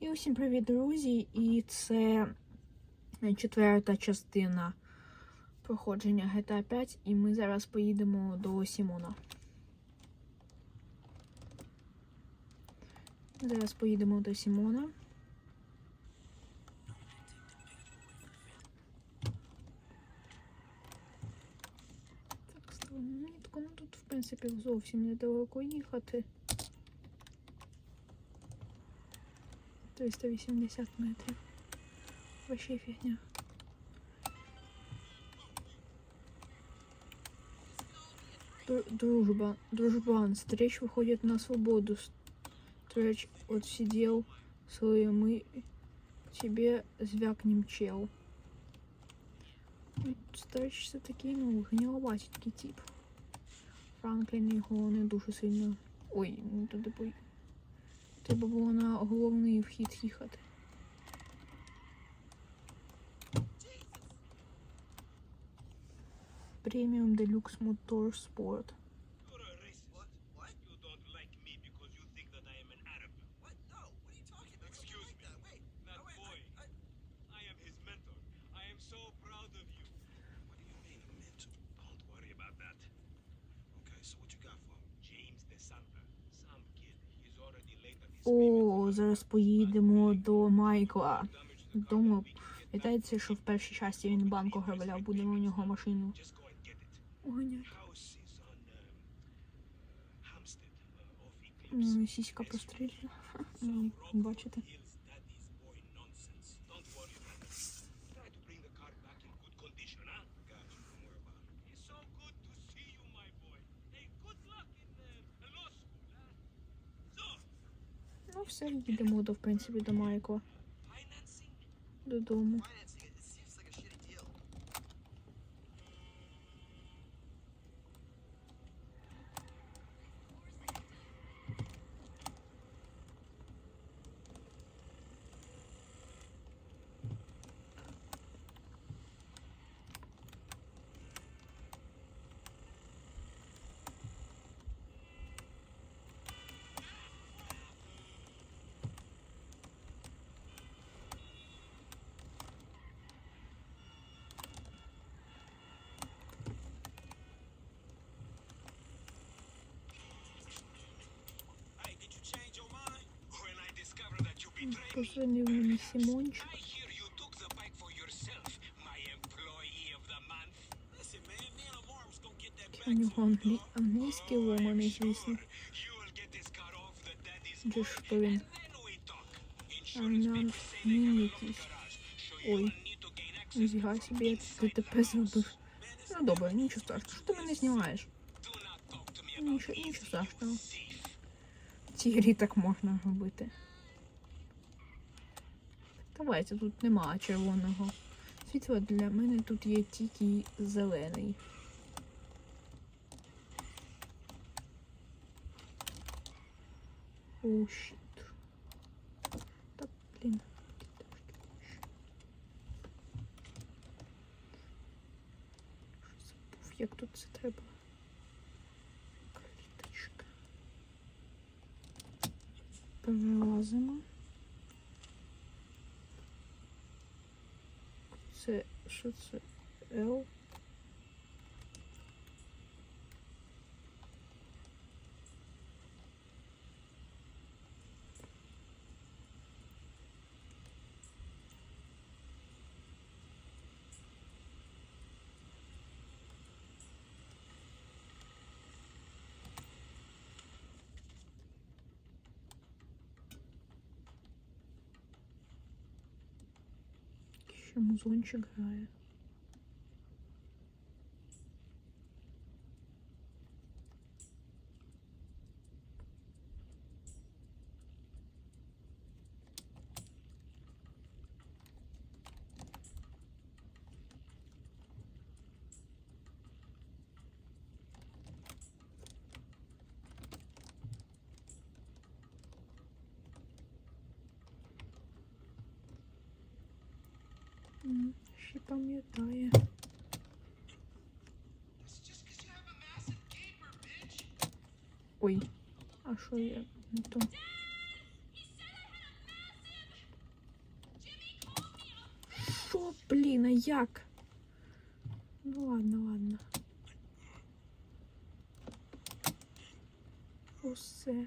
І усім привіт, друзі! І це четверта частина проходження GTA 5, і ми зараз поїдемо до Сімона. Зараз поїдемо до Сімона. Так, ставимо мітку. Ну тут, в принципі, зовсім недалеко їхати. 380 метрів. Вообще фігня. Дру- Дружба. Дружбан. Стреч выходит на свободу. Стреч отсидел свое мы тебе звякнем чел. Ну, Стреч це такий, ну, гниловатий такий тип. Франклін його не дуже сильно. Ой, не туди пой. Треба було на головний вхід їхати. Преміум Deluxe Motor О, зараз поїдемо до Майкла. Back. Вітається, що в першій часті він банку грабляв, будемо у нього машину Just Сіська and get Ну, все, їдемо до, в принципі, до Майкла. Додому. Sure you will get this car off the daddy's Де ж то він? А нам locked якийсь. Ой. from собі, inside ДТП зробив. Ну добре, нічого страшного. Що ти мене знімаєш? Нічого, нічого страшного. В цій грі так можна робити. Давайте, тут нема червоного світла. Для мене тут є тільки зелений. О, щит. Та, блін. Забув, як тут це треба? Каліточка. Перелазимо. Це що це? L? Ще музончик грає. пам'ятає. Ой, а що я не то? Що, блін, а як? Ну ладно, ладно. Усе.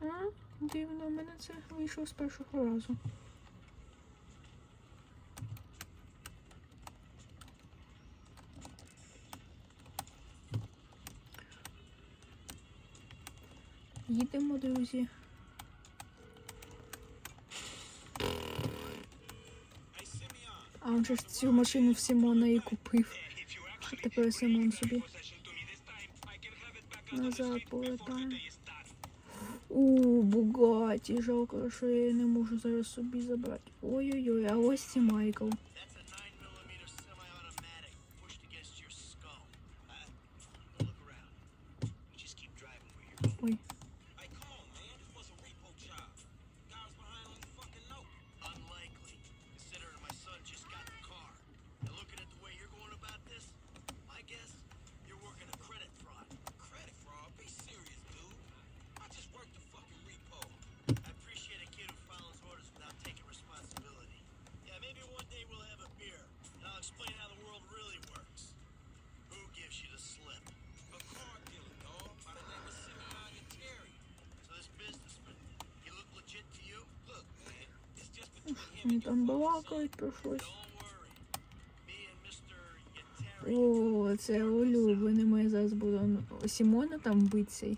А, Дивно, у мене це вийшло з першого разу. Їдемо, друзі. А он же цю машину в Сімона і купив. А тепер Сімон собі. Назад полетаємо. У, богаті. Жалко, що я її не можу зараз собі забрати. Ой-ой-ой, а ось і Майкл. вони там балакають про щось. О, це улюблене. Ми зараз будемо Сімона там битися.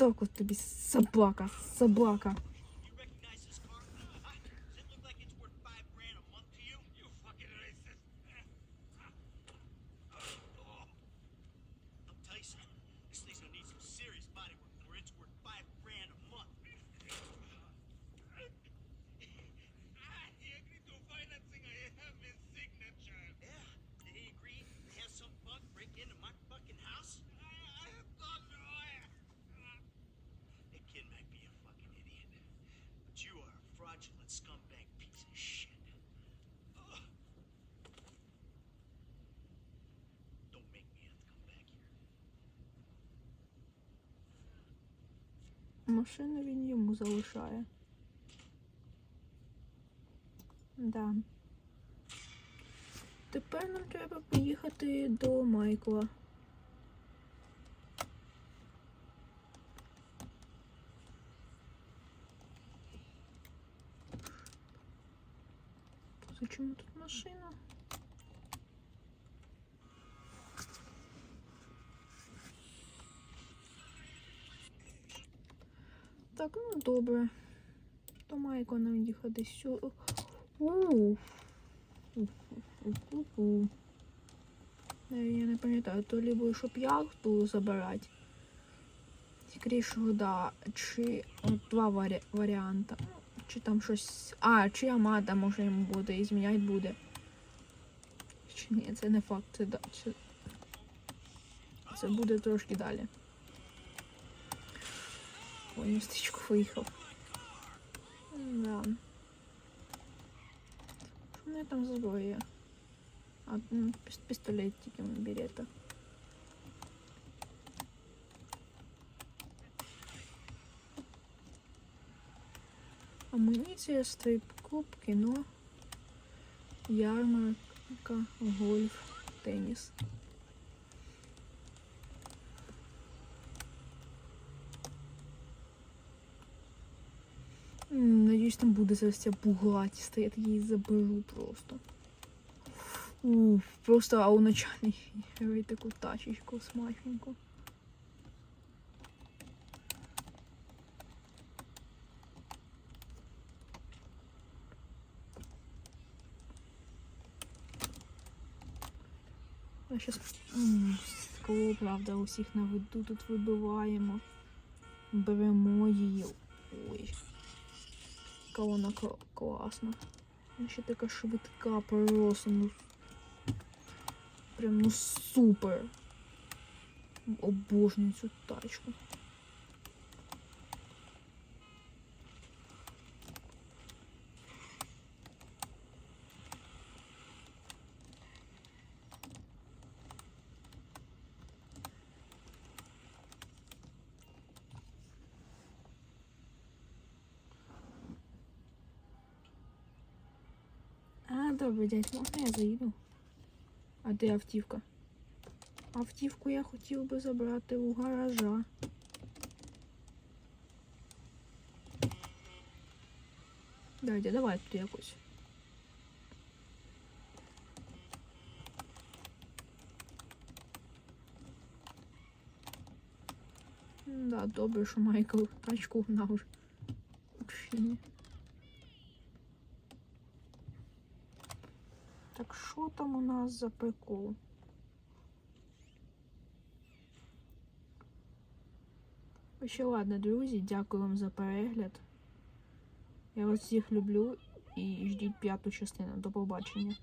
Так от тобі собака, собака. Машину він йому залишає. Да. Тепер нам треба поїхати до Майкла. Зачем тут машина? так, ну добре. То майко нам їхати сюди. Е, я не пам'ятаю, то либо щоб яхту забирати. Скоріше, да, чи от два варі... варіанти. Чи там щось... А, чи Амада може йому буде і зміняти буде. Чи ні, це не факт, це да. Це буде трошки далі. Ой, местечко выехал. Да. Что у меня там сбоя? А, ну, пистолетики берета. Амуниция, з твоєї покупки, но ярмарка, гольф, теннис. Надіюсь, там буде зараз ця буглатіста, я її заберу просто. Уф, просто а у начальній таку тачечку смачненьку. А сейчас скло, правда, усіх на виду тут вибиваємо. Беремо її. Ой. Яка вона кла- класна. Вона ще така швидка просто. Ну, прям ну супер. Обожнюю цю тачку. А, добре, дядь, можна я заїду? А де автівка? Автівку я хотів би забрати у гаража. Дядя, давай тут якось. Да, добре, що Майкл тачку гнав. Взагалі. Так що там у нас за прикол? Ще ладно, друзі, дякую вам за перегляд. Я вас всіх люблю і ждіть п'яту частину. До побачення.